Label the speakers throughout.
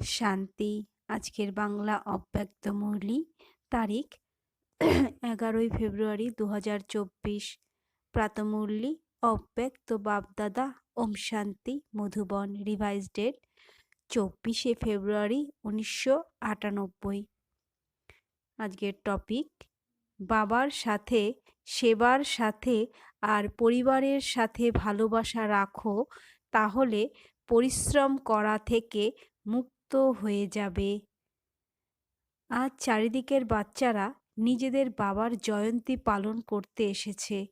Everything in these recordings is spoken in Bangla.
Speaker 1: শান্তি। আজকের বাংলা অব্যক্ত মুরলি তারিখ এগারোই ফেব্রুয়ারি দু হাজার চব্বিশ। প্রাতমুরলি অব্যক্ত বাপদাদা, ওম শান্তি, মধুবন রিভাইজ ডেট চব্বিশে ফেব্রুয়ারি উনিশশো আটানব্বই। আজকের টপিক বাবার সাথে, সেবার সাথে আর পরিবারের সাথে ভালোবাসা রাখো, তাহলে পরিশ্রম করা থেকে মুক্ত হয়ে যাবে। আজ চারিদিকের বাচ্চারা নিজেদের বাবার জয়ন্তী পালন করতে এসেছে।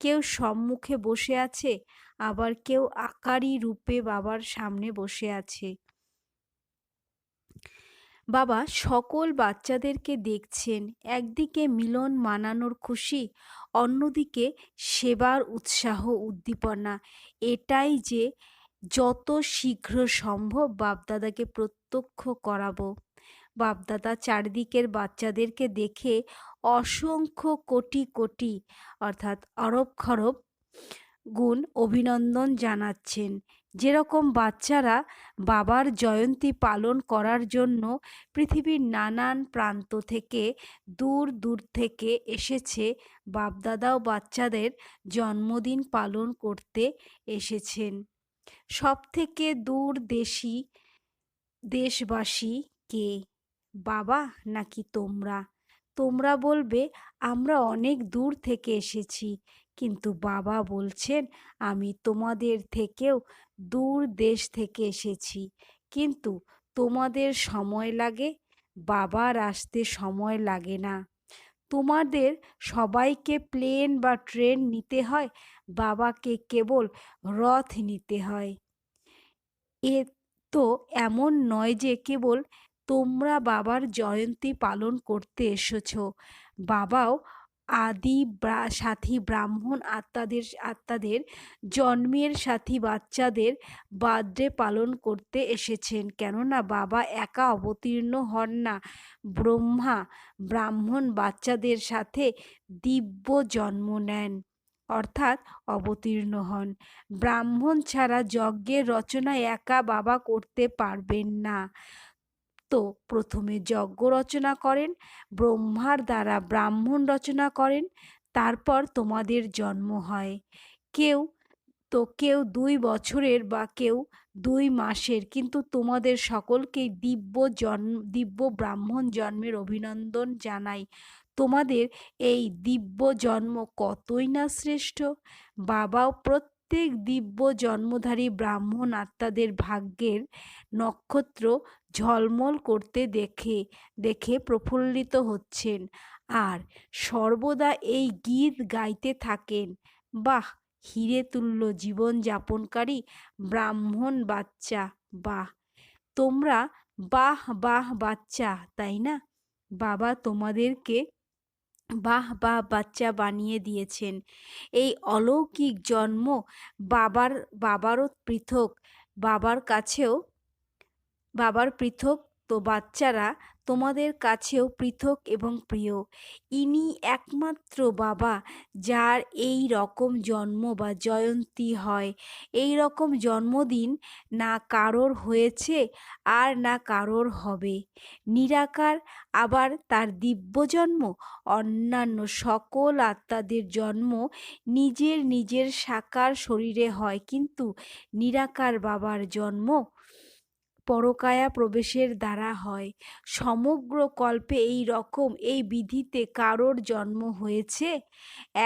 Speaker 1: কেউ সম্মুখে বসে আছে, আবার কেউ আকারী রূপে বাবার সামনে বসে আছে। বাবা সকল বাচ্চাদেরকে দেখছেন, একদিকে মিলন মানানোর খুশি, অন্যদিকে সেবার উৎসাহ, উদ্দীপনা। এটাই যে যত শীঘ্র সম্ভব বাপদাদাকে প্রত্যক্ষ করাবো। বাপদাদা চারদিকের বাচ্চাদেরকে দেখে অসংখ্য কোটি কোটি, অর্থাৎ অরব খরব গুণ অভিনন্দন জানাচ্ছেন। যেরকম বাচ্চারা বাবার জয়ন্তী পালন করার জন্য পৃথিবীর নানান প্রান্ত থেকে দূর দূর থেকে এসেছে বাপদাদাও বাচ্চাদের জন্মদিন পালন করতে এসেছেন। সব থেকে দূর দেশি দেশবাসী কে? বাবা নাকি তোমরা? তোমরা বলবে, আমরা অনেক দূর থেকে এসেছি। কিন্তু বাবা বলছেন, আমি তোমাদের থেকেও দূর দেশ থেকে এসেছি। কিন্তু তোমাদের সময় লাগে, বাবার আসতে সময় লাগে না। তোমাদের সবাইকে প্লেন বা ট্রেন নিতে হয় বাবাকে কেবল রথ নিতে হয়। এ তো এমন নয় যে কেবল তোমরা বাবার জয়ন্তী পালন করতে এসেছ। বাবাও আদি সাথী ব্রাহ্মণ আত্মাদের আত্মাদের জন্মের সাথী বাচ্চাদের বার্থডে পালন করতে এসেছেন। কেননা বাবা একা অবতীর্ণ হন না। ব্রহ্মা ব্রাহ্মণ বাচ্চাদের সাথে দিব্য জন্ম নেন। অর্থাৎ অবতীর্ণ হন। ব্রাহ্মণ ছাড়া যজ্ঞের রচনা একা বাবা করতে পারবেন না। তো প্রথমে যজ্ঞ রচনা করেন, ব্রহ্মার দ্বারা ব্রাহ্মণ রচনা করেন, তারপর তোমাদের জন্ম হয়। কেউ তো কেউ দুই বছরের বা কেউ দুই মাসের, কিন্তু তোমাদের সকলকেই দিব্য জন্ম, দিব্য ব্রাহ্মণ জন্মের অভিনন্দন জানাই। তোমাদের এই দিব্য জন্ম কতই না শ্রেষ্ঠ? বাবাও প্রত্যেক দিব্য জন্মধারী ব্রাহ্মণ আত্মাদের ভাগ্যের নক্ষত্র ঝলমল করতে দেখে দেখে প্রফুল্লিত হচ্ছেন। আর সর্বদা এই গীত গাইতে থাকেন। বাহ, হিরে তুল্য জীবনযাপনকারী ব্রাহ্মণ বাচ্চা, বাহ। তোমরা বাহ বাহ, বাচ্চা, তাই না? বাবা তোমাদেরকে বাহ বাহ, বাচ্চা বানিয়ে দিয়েছেন। এই অলৌকিক জন্ম বাবার, বাবারও পৃথক, বাবার কাছেও, বাবার পৃথক তো বাচ্চারা তোমাদের কাছেও পৃথক এবং প্রিয়। ইনি একমাত্র বাবা যার এই রকম জন্ম বা জয়ন্তী হয়। এই রকম জন্মদিন না কারোর হয়েছে আর না কারোর হবে। নিরাকার আবার তার দিব্য জন্ম, অন্যান্য সকল আত্মাদের জন্ম নিজের নিজের সাকার শরীরে হয়। কিন্তু নিরাকার বাবার জন্ম পরকায়া প্রবেশের দ্বারা হয়। সমগ্র কল্পে এই রকম এই বিধিতে কারোর জন্ম হয়েছে?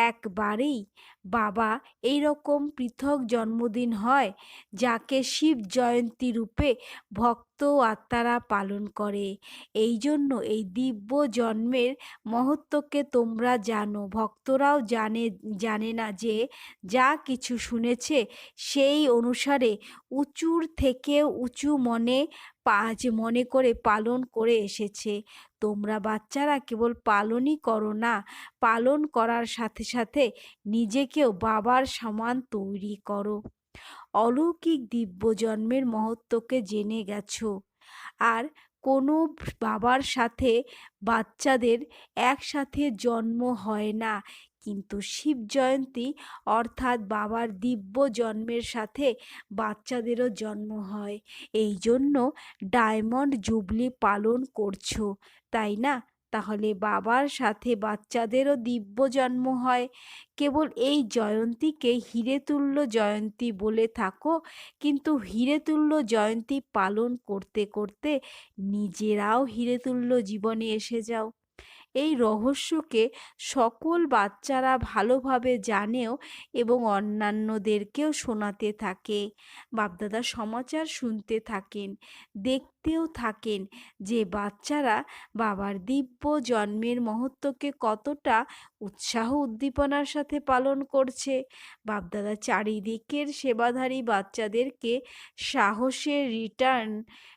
Speaker 1: একবারেই বাবা এই রকম পৃথক জন্মদিন হয় যাকে শিব জয়ন্তী রূপে ভক্ত আত্মারা পালন করে। এই জন্য এই দিব্য জন্মের মহত্বকে তোমরা জানো। ভক্তরাও জানে জানে না যে যা কিছু শুনেছে সেই অনুসারে উঁচুর থেকে উঁচু মনে পাঁচ মনে করে পালন করে এসেছে। তোমরা বাচ্চারা কেবল পালনই করো না, পালন করার সাথে সাথে নিজেকেও বাবার সমান তৈরি করো। অলৌকিক দিব্য জন্মের মহত্বকে জেনে গেছো। আর কোনো বাবার সাথে বাচ্চাদের একসাথে জন্ম হয় না। কিন্তু শিব জয়ন্তী অর্থাৎ বাবার দিব্য জন্মের সাথে বাচ্চাদেরও জন্ম হয়। এই জন্য ডায়মন্ড জুবলি পালন করছ, তাই না? তাহলে বাবার সাথে বাচ্চাদেরও দিব্য জন্ম হয়। কেবল এই জয়ন্তীকে হিরেতুল্য জয়ন্তী বলে থাকো, কিন্তু হিরেতুল্য জয়ন্তী পালন করতে করতে নিজেরাও হিরেতুল্য জীবনে এসে যাও। এই রহস্যকে সকল বাচ্চারা ভালোভাবে জানেও এবং অন্যান্যদেরকেও শোনাতে থাকে। বাপদাদা সমাচার শুনতে থাকেন, দেখতেও থাকেন যে বাচ্চারা বাবার দিব্য জন্মের মহত্বকে কতটা উৎসাহ উদ্দীপনার সাথে পালন করছে। বাপদাদা চারিদিকের সেবাধারী বাচ্চাদেরকে সাহসের রিটার্ন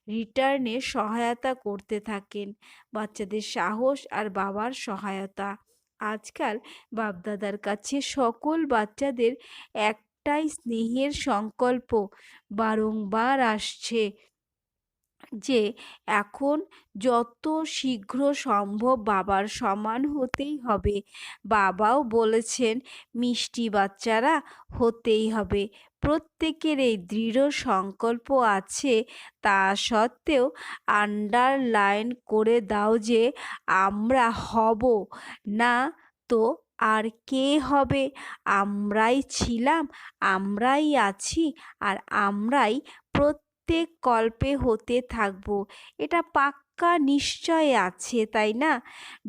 Speaker 1: রিটার্নে সহায়তা করতে থাকেন। বাচ্চাদের সাহস আর বাবার সহায়তা। আজকাল বাপদাদার কাছে সকল বাচ্চাদের একটাই স্নেহের সংকল্প বারংবার আসছে। যে এখন যত শীঘ্র সম্ভব বাবার সমান হতেই হবে। বাবাও বলেছেন, মিষ্টি বাচ্চারা হতেই হবে। প্রত্যেকের এই দৃঢ় সংকল্প আছে। তা সত্ত্বেও আন্ডারলাইন করে দাও যে আমরা হব। না তো আর কে হবে? আমরাই ছিলাম, আমরাই আছি, আর আমরাই প্রত্যেক কল্পে হতে থাকব। এটা পাক্কা নিশ্চয় আছে, তাই না?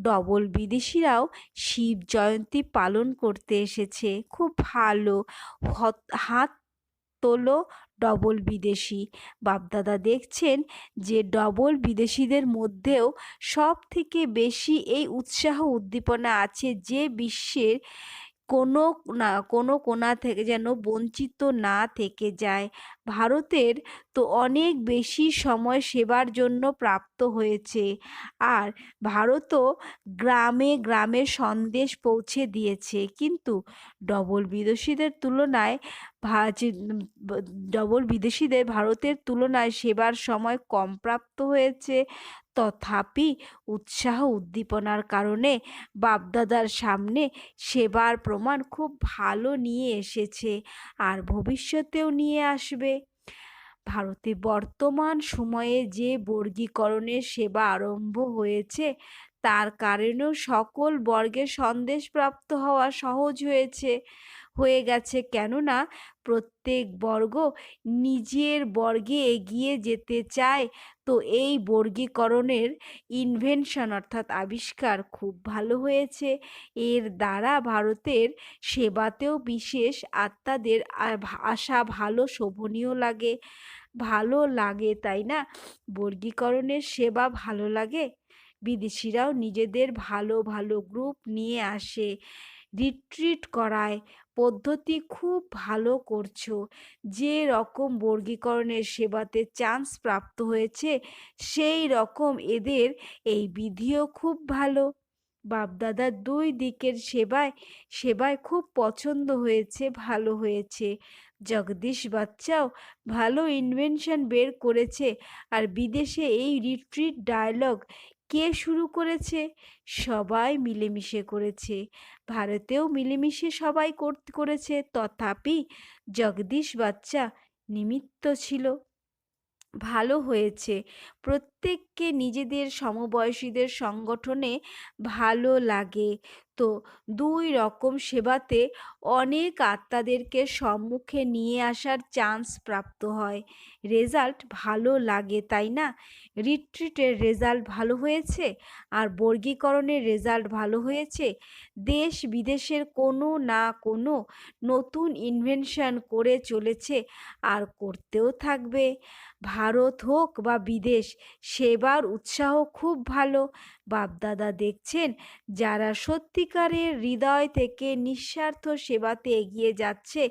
Speaker 1: ডবল বিদেশিরাও শিব জয়ন্তী পালন করতে এসেছে। খুব ভালো। হাত তোলো ডবল বিদেশি। বাপদাদা দেখছেন যে ডবল বিদেশিদের মধ্যেও সব থেকে বেশি এই উৎসাহ উদ্দীপনা আছে যে বিশ্বের কোনো না, কোনো কোনা থেকে যেন বঞ্চিত না থেকে যায়। ভারতের তো অনেক বেশি সময় সেবার জন্য প্রাপ্ত হয়েছে। আর ভারতও গ্রামে গ্রামে সন্দেশ পৌঁছে দিয়েছে। কিন্তু ডবল বিদেশিদের তুলনায় ডবল বিদেশিদের ভারতের তুলনায় সেবার সময় কম প্রাপ্ত হয়েছে। তথাপি উৎসাহ উদ্দীপনার কারণে বাপদাদার সামনে সেবার প্রমাণ খুব ভালো নিয়ে এসেছে আর ভবিষ্যতেও নিয়ে আসবে। ভারতে বর্তমান সময়ে যে বর্গীকরণের সেবা আরম্ভ হয়েছে, তার কারণেও সকল বর্গের সন্দেশ প্রাপ্ত হওয়া সহজ হয়েছে। হয়ে গেছে। কেননা প্রত্যেক বর্গ নিজের বর্গে এগিয়ে যেতে চায়। তো এই বর্গীকরণের ইনভেনশন অর্থাৎ আবিষ্কার খুব ভালো হয়েছে। এর দ্বারা ভারতের সেবাতেও বিশেষ আত্মাদের আসা ভালো শোভনীয় লাগে। ভালো লাগে, তাই না? বর্গীকরণের সেবা ভালো লাগে। বিদেশিরাও নিজেদের ভালো ভালো গ্রুপ নিয়ে আসে। রিট্রিট করায়। পদ্ধতি খুব ভালো করছ। যে রকম বর্গীকরণের সেবাতে চান্স প্রাপ্ত হয়েছে, সেই রকম এদের এই বিধিও খুব ভালো। বাপদাদার দুই দিকের সেবায় সেবায় খুব পছন্দ হয়েছে, ভালো হয়েছে। জগদীশ বাচ্চাও ভালো ইনভেনশন বের করেছে। আর বিদেশে এই রিট্রিট ডায়লগ কে শুরু করেছে? সবাই মিলেমিশে করেছে। ভারতেও মিলেমিশে সবাই করেছে। তথাপি জগদীশ বাচ্চা নিমিত্ত ছিল। ভালো হয়েছে। প্রত্যেককে নিজেদের সমবয়সীদের সংগঠনে ভালো লাগে। তো দুই রকম সেবাতে অনেক আত্মাদেরকে সম্মুখে নিয়ে আসার চান্স প্রাপ্ত হয়। রেজাল্ট ভালো লাগে, তাই না? রিট্রিটের রেজাল্ট ভালো হয়েছে? আর বর্গীকরণের রেজাল্ট ভালো হয়েছে? দেশ বিদেশের কোনো না কোনো নতুন ইনভেনশন করে চলেছে আর করতেও থাকবে। ভারত হোক বা বিদেশ, সেবার উৎসাহ খুব ভালো। বাপদাদা দেখছেন যারা সত্যিকারের হৃদয় থেকে নিঃস্বার্থ সেবাতে এগিয়ে যাচ্ছে,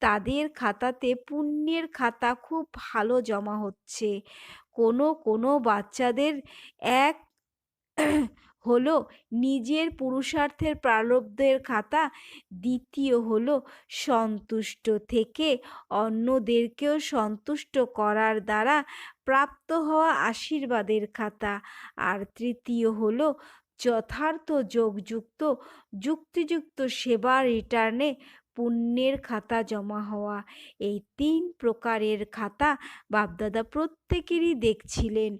Speaker 1: তাদের খাতাতে পুণ্যের খাতা খুব ভালো জমা হচ্ছে। কোনো কোনো বাচ্চাদের এক হলো নিজের পুরুষার্থের প্রারব্ধের খাতা, দ্বিতীয় হলো সন্তুষ্ট থেকে অন্যদেরকেও সন্তুষ্ট করার দ্বারা প্রাপ্ত হওয়া আশীর্বাদের খাতা। আর তৃতীয় হলো যথার্থ যোগযুক্ত, যুক্তিযুক্ত সেবা রিটার্নে পুণ্যের খাতা জমা হওয়া। এই তিন প্রকারের খাতা বাপদাদা প্রত্যেকেরই দেখছিলেন।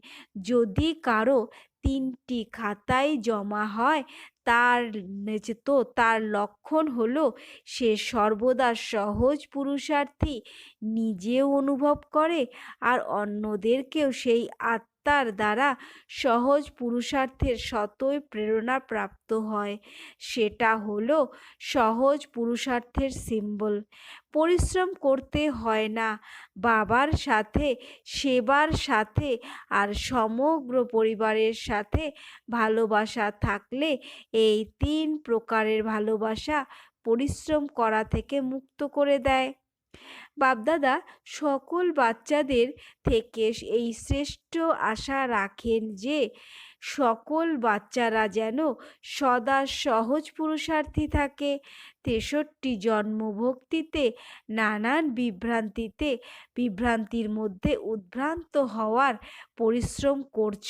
Speaker 1: যদি কারও তিনটি খাতায় জমা হয়। তার তো তার লক্ষণ হলো, সে সর্বদা সহজ পুরুষার্থী, নিজেও অনুভব করে আর অন্যদেরকেও সেই আত্মার দ্বারা সহজ পুরুষার্থের সতই প্রেরণা প্রাপ্ত হয়। সেটা হলো সহজ পুরুষার্থের সিম্বল পরিশ্রম করতে হয় না। বাবার সাথে, সেবার সাথে আর সমগ্র পরিবারের সাথে ভালোবাসা থাকলে এই তিন প্রকারের ভালোবাসা পরিশ্রম করা থেকে মুক্ত করে দেয়। বাপদাদা সকল বাচ্চাদের থেকে এই শ্রেষ্ঠ আশা রাখেন যে, সকল বাচ্চারা যেন সদা সহজ পুরুষার্থী থাকে। তেষট্টি জন্মভক্তিতে, নানান বিভ্রান্তিতে, বিভ্রান্তির মধ্যে উদ্ভ্রান্ত হওয়ার পরিশ্রম করছ।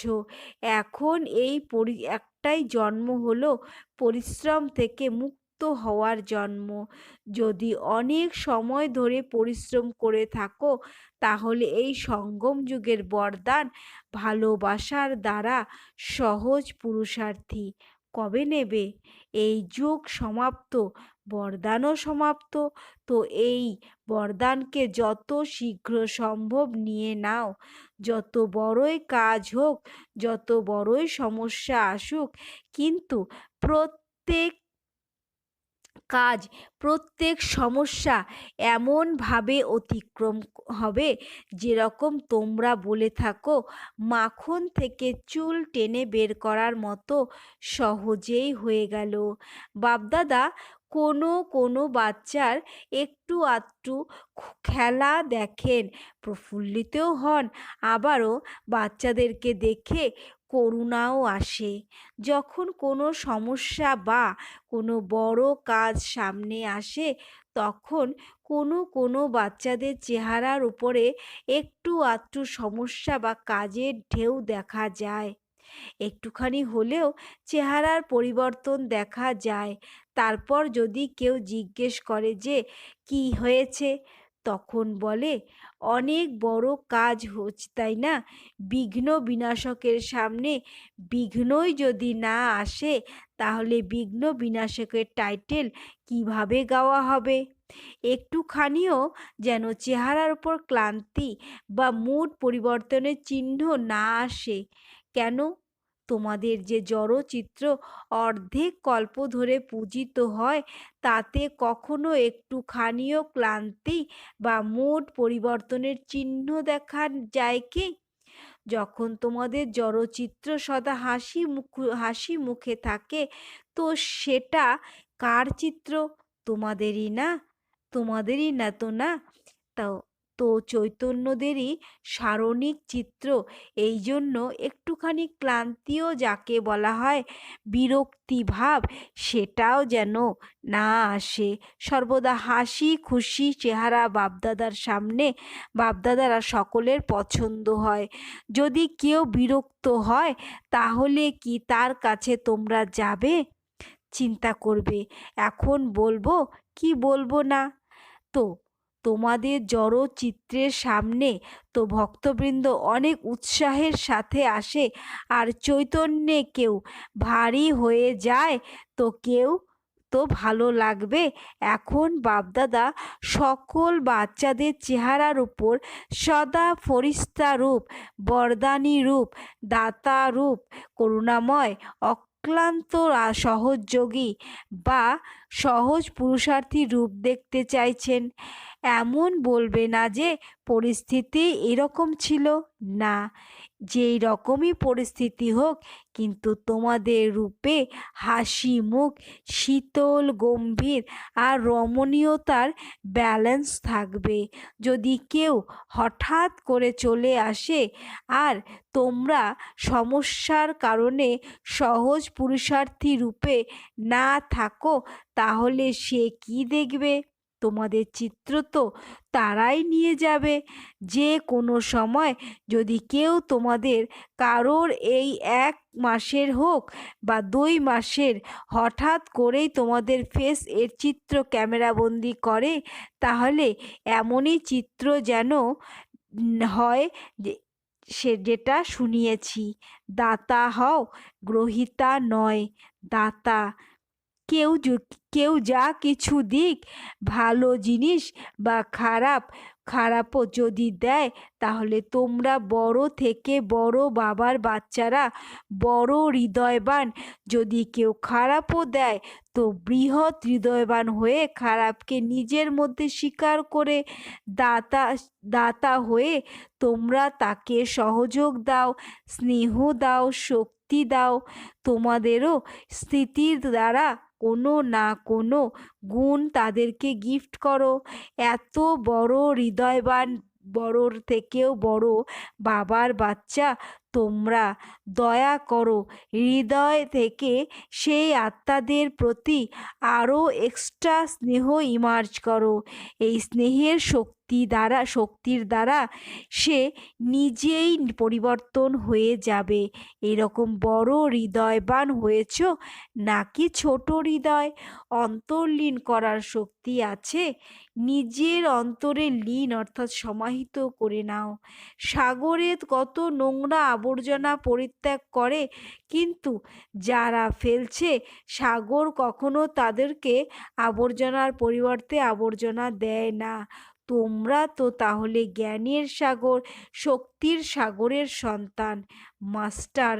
Speaker 1: এখন এই পরি, একটাই জন্ম হলো পরিশ্রম থেকে মুক্ত হওয়ার জন্ম। যদি অনেক সময় ধরে পরিশ্রম করে থাকো, তাহলে এই সঙ্গম যুগের বরদান ভালোবাসার দ্বারা সহজ পুরুষার্থী কবে নেবে? এই যুগ সমাপ্ত, বরদানও সমাপ্ত। তো এই বরদানকে যত শীঘ্র সম্ভব নিয়ে নাও। যত বড়ই কাজ হোক, যত বড়ই সমস্যা আসুক, কিন্তু প্রত্যেক কাজ। প্রত্যেক সমস্যা এমনভাবে অতিক্রম হবে যেরকম তোমরা বলে থাকো, মাখন থেকে চুল টেনে বের করার মতো সহজেই হয়ে গেল। বাপদাদা, কোনো কোনো বাচ্চার একটু আধটু খেলা দেখেন, প্রফুল্লিতও হন, আবারও বাচ্চাদেরকে দেখে করুণাও আসে। যখন কোনো সমস্যা বা কোনো বড় কাজ সামনে আসে, তখন কোনো কোনো বাচ্চাদের চেহারার উপরে একটু আধটু সমস্যা বা কাজের ঢেউ দেখা যায়। একটুখানি হলেও চেহারার পরিবর্তন দেখা যায়। তারপর যদি কেউ জিজ্ঞেস করে যে, কি হয়েছে? তখন বলে, অনেক বড় কাজ হচ্ছে তাই না? বিঘ্ন বিনাশকের সামনে বিঘ্নই যদি না আসে, তাহলে বিঘ্ন বিনাশকের টাইটেল কীভাবে গাওয়া হবে? একটুখানিও যেন চেহারার উপর ক্লান্তি বা মুড পরিবর্তনের চিহ্ন না আসে। কেন? তোমাদের যে জড়চিত্র অর্ধেক কল্প ধরে পূজিত হয়, তাতে কখনো একটুখানিও ক্লান্তি বা মুড পরিবর্তনের চিহ্ন দেখা যায় কি? যখন তোমাদের জড়চিত্র সদা হাসি মুখ, হাসি মুখে থাকে, তো সেটা কার চিত্র? তোমাদেরই না? তোমাদেরই না তো না? তাও তো চৈতন্যদেরই সারণিক চিত্র। এই জন্য একটুখানি ক্লান্তিও যাকে বলা হয় বিরক্তি ভাব সেটাও যেন না আসে। সর্বদা হাসি, খুশি চেহারা বাপদাদার সামনে, বাপদাদারা সকলের পছন্দ হয়। যদি কেউ বিরক্ত হয়, তাহলে কি তার কাছে তোমরা যাবে? চিন্তা করবে, এখন বলব? কি বলব না? তো তোমাদের জড় চিত্রের সামনে তো ভক্তবৃন্দ অনেক উৎসাহের সাথে আসে আর চৈতন্যে কেউ ভারী হয়ে যায় তো কেউ তো ভালো লাগবে। এখন বাপদাদা সকল বাচ্চাদের চেহারার উপর সদা ফরিস্তা রূপ, বরদানী রূপ, দাতা রূপ, করুণাময়, অক্লান্ত সহযোগী বা সহজ পুরুষার্থী রূপ দেখতে চাইছেন। এমন বলবে না যে পরিস্থিতি এরকম ছিল। না, যেই রকমই পরিস্থিতি হোক, কিন্তু তোমাদের রূপে হাসি, মুখ শীতল, গম্ভীর আর রমণীয়তার ব্যালেন্স থাকবে। যদি কেউ হঠাৎ করে চলে আসে আর তোমরা সমস্যার কারণে সহজ পুরুষার্থী রূপে না থাকো তাহলে সে কি দেখবে? তোমাদের চিত্র তো তারাই নিয়ে যাবে। যে কোনো সময় যদি কেউ তোমাদের কারোর এই এক মাসের হোক বা দুই মাসের হঠাৎ করেই তোমাদের ফেস এর চিত্র ক্যামেরাবন্দি করে, তাহলে এমনই চিত্র যেন হয় সে যেটা শুনিয়েছি। দাতা হও, গ্রহিতা নয়, দাতা। কেউ কেউ যা কিছু দিক, ভালো জিনিস বা খারাপ, খারাপও যদি দেয়, তাহলে তোমরা বড় থেকে বড় বাবার বাচ্চারা বড় হৃদয়বান। যদি কেউ খারাপও দেয়, তো বৃহৎ হৃদয়বান হয়ে খারাপকে নিজের মধ্যে স্বীকার করে দাতা দাতা হয়ে তোমরা তাকে সহযোগ দাও, স্নেহ দাও, শক্তি দাও। তোমাদেরও স্থিতির দ্বারা কোনো না কোনো গুণ তাদেরকে গিফট করো। এত বড় হৃদয়বান বড়র থেকেও বড় বাবার বাচ্চা তোমরা, দয়া করো। হৃদয় থেকে সেই আত্মাদের প্রতি আরও এক্সট্রা স্নেহ ইমার্জ করো। এই স্নেহের শক্তি দ্বারা, শক্তির দ্বারা সে নিজেই পরিবর্তন হয়ে যাবে। এরকম বড় হৃদয়বান হয়েছ নাকি ছোট হৃদয়? অন্তর্লীন করার শক্তি আছে। নিজের অন্তরে লীন অর্থাৎ সমাহিত করে নাও। সাগরে কত নোংরা আবর্জনা পরিত্যাগ করে, কিন্তু যারা ফেলছে, সাগর কখনো তাদেরকে আবর্জনার পরিবর্তে আবর্জনা দেয় না। তোমরা তো তাহলে জ্ঞানের সাগর, শক্তির সাগরের সন্তান, মাস্টার।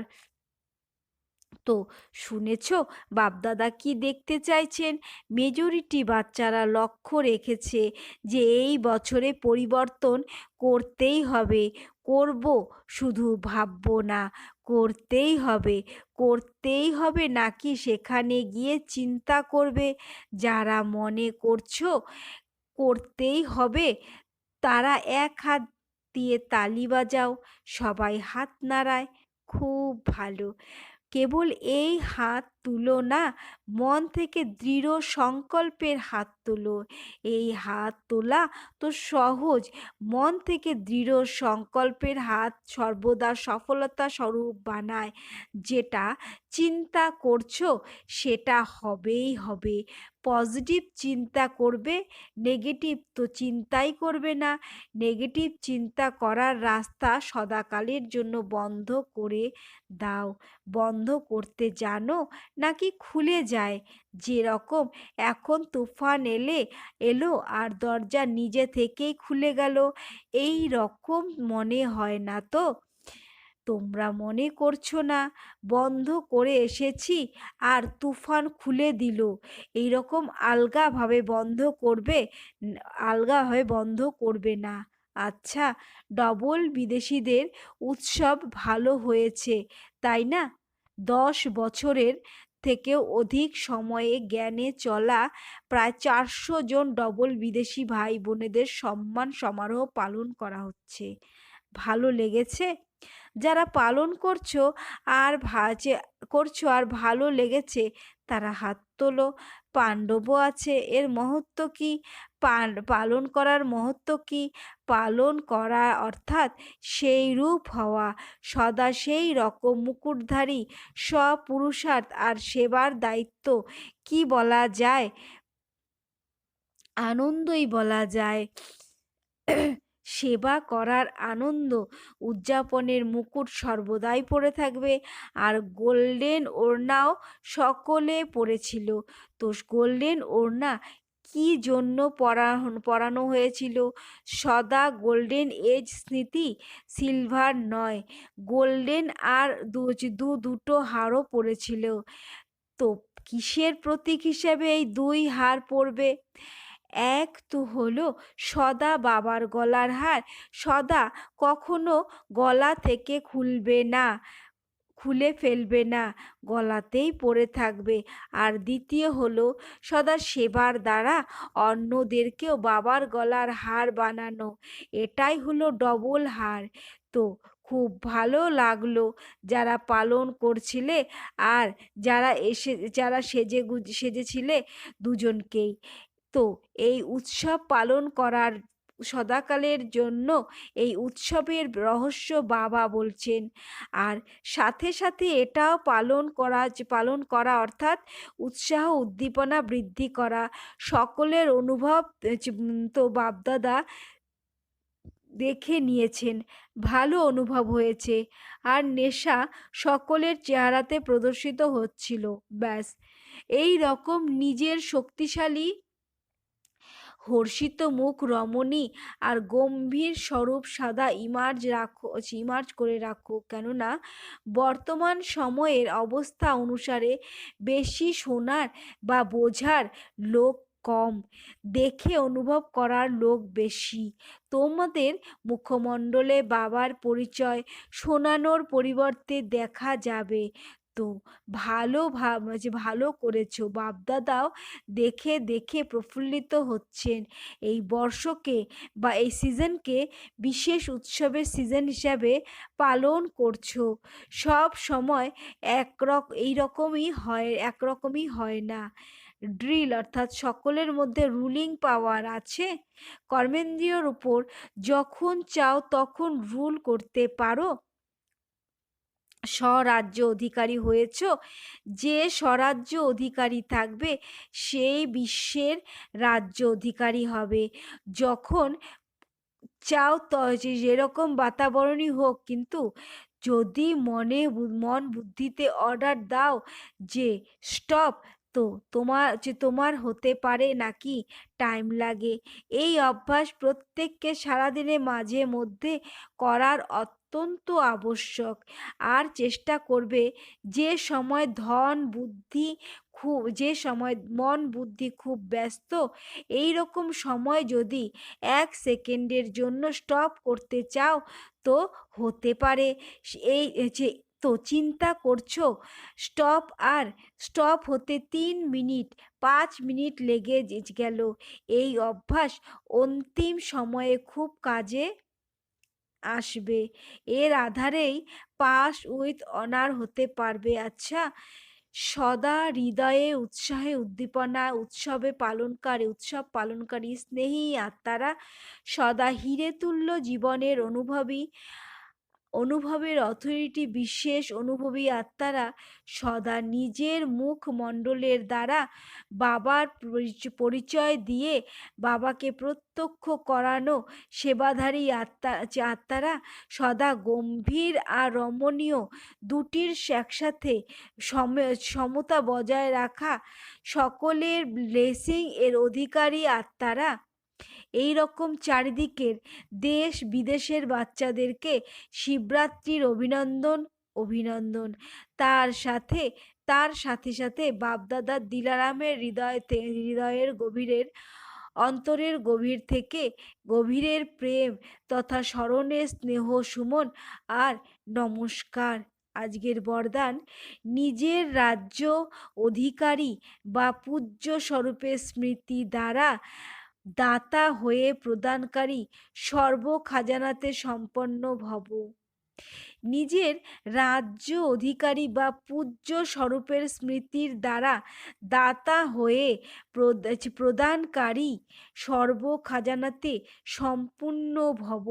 Speaker 1: তো শুনেছ, বাপদাদা কি দেখতে চাইছেন? মেজরিটি বাচ্চারা লক্ষ্য রেখেছে যে এই বছরে পরিবর্তন করতেই হবে। করব, শুধু ভাববো না, করতেই হবে। করতেই হবে নাকি সেখানে গিয়ে চিন্তা করবে? যারা মনে করছ করতেই হবে। তারা এক হাত দিয়ে তালি বাজাও, সবাই হাত নাড়ায়। খুব ভালো। কেবল এই হাত তুলো না মন থেকে দৃঢ় সংকল্পের হাত তোলো। এই হাত তোলা তো সহজ। মন থেকে দৃঢ় সংকল্পের হাত সর্বদা সফলতা স্বরূপ বানায়। যেটা চিন্তা করছ, সেটা হবেই হবে। পজিটিভ চিন্তা করবে, নেগেটিভ তো চিন্তাই করবে না। নেগেটিভ চিন্তা করার রাস্তা সদাকালের জন্য বন্ধ করে দাও। বন্ধ করতে জানো নাকি খুলে যায়? যেরকম এখন তুফান এলে, এলো আর দরজা নিজে থেকেই খুলে গেল। এই রকম মনে হয় না তো? তোমরা মনে করছ না, বন্ধ করে এসেছি আর তুফান খুলে দিল। এইরকম আলগাভাবে বন্ধ করবে আলগাভাবে বন্ধ করবে না। আচ্ছা ডবল বিদেশিদের উৎসব ভালো হয়েছে, তাই না? দশ বছরের থেকেও অধিক সময়ে জ্ঞানে চলা প্রায় চারশো জন ডবল বিদেশি ভাই বোনেদের সম্মান সমারোহ পালন করা হচ্ছে। ভালো লেগেছে? যারা পালন করছ আর ভাজে করছ আর ভালো লেগেছে, তারা হাত তোলো। পাণ্ডবও আছে, এর মহত্ব কি? পালন করার মহত্ব কি? পালন করা অর্থাৎ সেই রূপ হওয়া, সদা সেই রকম মুকুটধারী, স্বপুরুষার্থ আর সেবার দায়িত্ব। কি বলা যায়? আনন্দই বলা যায়। সেবা করার আনন্দ উদযাপনের মুকুট সর্বদাই পড়ে থাকবে। আর গোল্ডেন ওড়নাও সকলে পড়েছিল তো গোল্ডেন ওড়না কি জন্য পড়া পড়ানো হয়েছিল? সদা গোল্ডেন এজ স্মৃতি, সিলভার নয়। গোল্ডেন আর দু দুটো হারও পড়েছিল তো কিসের প্রতীক হিসেবে এই দুই হার পড়বে এক তো হলো সদা বাবার গলার হার, সদা কখনো গলা থেকে খুলবে না, খুলে ফেলবে না, গলাতেই পড়ে থাকবে। আর দ্বিতীয় হলো সদা সেবার দ্বারা অন্যদেরকেও বাবার গলার হার বানানো, এটাই হলো ডবল হার। তো খুব ভালো লাগল যারা পালন করছিলে আর যারা এসে, যারা সেজে সেজেছিলে দুজনকেই। তো এই উৎসব পালন করার সদাকালের জন্য এই উৎসবের রহস্য বাবা বলছেন। আর সাথে সাথে এটাও পালন করা পালন করা অর্থাৎ উৎসাহ উদ্দীপনা বৃদ্ধি করা, সকলের অনুভব তো বাপদাদা দেখে নিয়েছেন, ভালো অনুভব হয়েছে। আর নেশা সকলের চেহারাতে প্রদর্শিত হচ্ছিল, ব্যাস। এই রকম নিজের শক্তিশালী হর্ষিত মুখ রমণী আর গম্ভীর স্বরূপ সাদা ইমার্জ রাখো ইমার্জ করে রাখো। কেননা বর্তমান সময়ের অবস্থা অনুসারে বেশি শোনার বা বোঝার লোক কম, দেখে অনুভব করার লোক বেশি। তোমাদের মুখমণ্ডলে বাবার পরিচয় শোনানোর পরিবর্তে দেখা যাবে। তো ভালো যে ভালো করেছ। বাপদাদাও দেখে দেখে প্রফুল্লিত হচ্ছেন। এই বর্ষকে বা এই সিজনকে বিশেষ উৎসবের সিজন হিসাবে পালন করছ। সব সময় এক রক, এই রকমই হয় একরকমই হয় না। ড্রিল অর্থাৎ সকলের মধ্যে রুলিং পাওয়ার আছে। কর্মেন্দ্রিয়র উপর যখন চাও তখন রুল করতে পারো। স্বরাজ্য অধিকারী হয়েছ, যে স্বরাজ্য অধিকারী থাকবে সেই বিশ্বের রাজ্য অধিকারী হবে। যখন চাও তো যেরকম বাতাবরণই হোক, কিন্তু যদি মনে মন বুদ্ধিতে অর্ডার দাও যে স্টপ তো তোমার যে তোমার হতে পারে নাকি টাইম লাগে। এই অভ্যাস প্রত্যেককে সারাদিনে মাঝে মধ্যে করার অত্যন্ত আবশ্যক। আর চেষ্টা করবে যে সময় ধন বুদ্ধি খুব যে সময় মন বুদ্ধি খুব ব্যস্ত এই রকম সময় যদি এক সেকেন্ডের জন্য স্টপ করতে চাও তো হতে পারে। এই যে, তো চিন্তা করছ? স্টপ আর স্টপ হতে তিন মিনিট, পাঁচ মিনিট লেগে গেল। এই অভ্যাস অন্তিম সময়ে খুব কাজে আসবে। এর আধারেই পাস উইথ অনার হতে পারবে। আচ্ছা সদা হৃদয়ে উৎসাহে উদ্দীপনা, উৎসবে পালনকারী, উৎসব পালনকারী স্নেহী আত্মারা সদা হিরে তুল্য জীবনের অনুভবী। অনুভবের অথরিটি বিশেষ অনুভবী আত্মারা সদা নিজের মুখমণ্ডলের দ্বারা বাবার পরিচয় দিয়ে বাবাকে প্রত্যক্ষ করানো সেবাধারী আত্মা আত্মারা সদা গম্ভীর আর রমণীয় দুটির একসাথে সমতা বজায় রাখা সকলের ব্লেসিং এর অধিকারী আত্মারা এই রকম চারিদিকের দেশ বিদেশের বাচ্চাদেরকে শিবরাত্রির অভিনন্দন অভিনন্দন। তার সাথে তার সাথে সাথে বাপদাদার দিলারামের হৃদয়তে, হৃদয়ের গভীরের, অন্তরের গভীর থেকে গভীরের প্রেম তথা স্মরণের স্নেহ, সুমন আর নমস্কার। আজকের বরদান নিজের রাজ্য অধিকারী বা পূজ্য স্বরূপের স্মৃতি দ্বারা দাতা হয়ে প্রদানকারী সর্বখাজানাতে সম্পন্ন ভব। নিজের রাজ্য অধিকারী বা পূজ্য স্বরূপের স্মৃতির দ্বারা দাতা হয়ে প্রদানকারী সর্ব খাজানাতে সম্পূর্ণ ভব।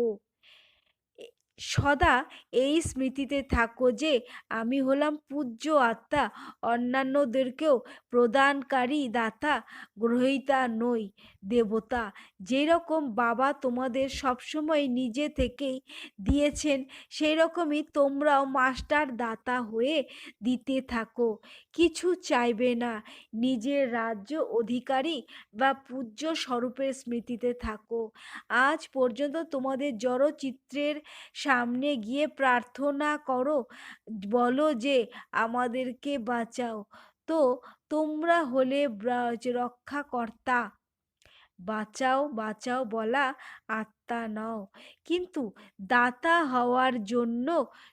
Speaker 1: সদা এই স্মৃতিতে থাকো যে আমি হলাম পূজ্য আত্মা, অন্যান্যদেরকেও প্রদানকারী দাতা, গ্রহিতা নই, দেবতা। যেরকম বাবা তোমাদের সবসময় নিজে থেকেই দিয়েছেন সেই রকমই তোমরাও মাস্টার দাতা হয়ে দিতে থাকো। কিছু চাইবে না, নিজের রাজ্য অধিকারী বা পূজ্য স্বরূপের স্মৃতিতে থাকো। আজ পর্যন্ত তোমাদের জড়চিত্রের সামনে গিয়ে প্রার্থনা করো, বলো যে আমাদেরকে বাঁচাও। তো তোমরা হলে রক্ষাকর্তা। বাঁচাও বাঁচাও বলা আত্মা নও। কিন্তু দাতা হওয়ার জন্য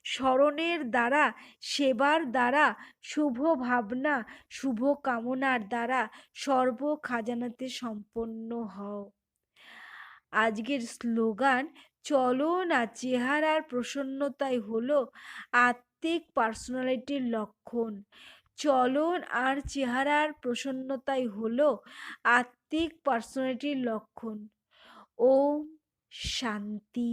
Speaker 1: স্মরণের দ্বারা, সেবার দ্বারা, শুভ ভাবনা, শুভ কামনার দ্বারা সর্ব খাজানাতে সম্পন্ন হও। আজকের স্লোগান চলো না চেহারার প্রসন্নতাই হলো আত্মিক পার্সোনালিটির লক্ষণ। চলন আর চেহারার প্রসন্নতাই হলো আত্মিক পার্সোনালিটির লক্ষণ। ও শান্তি।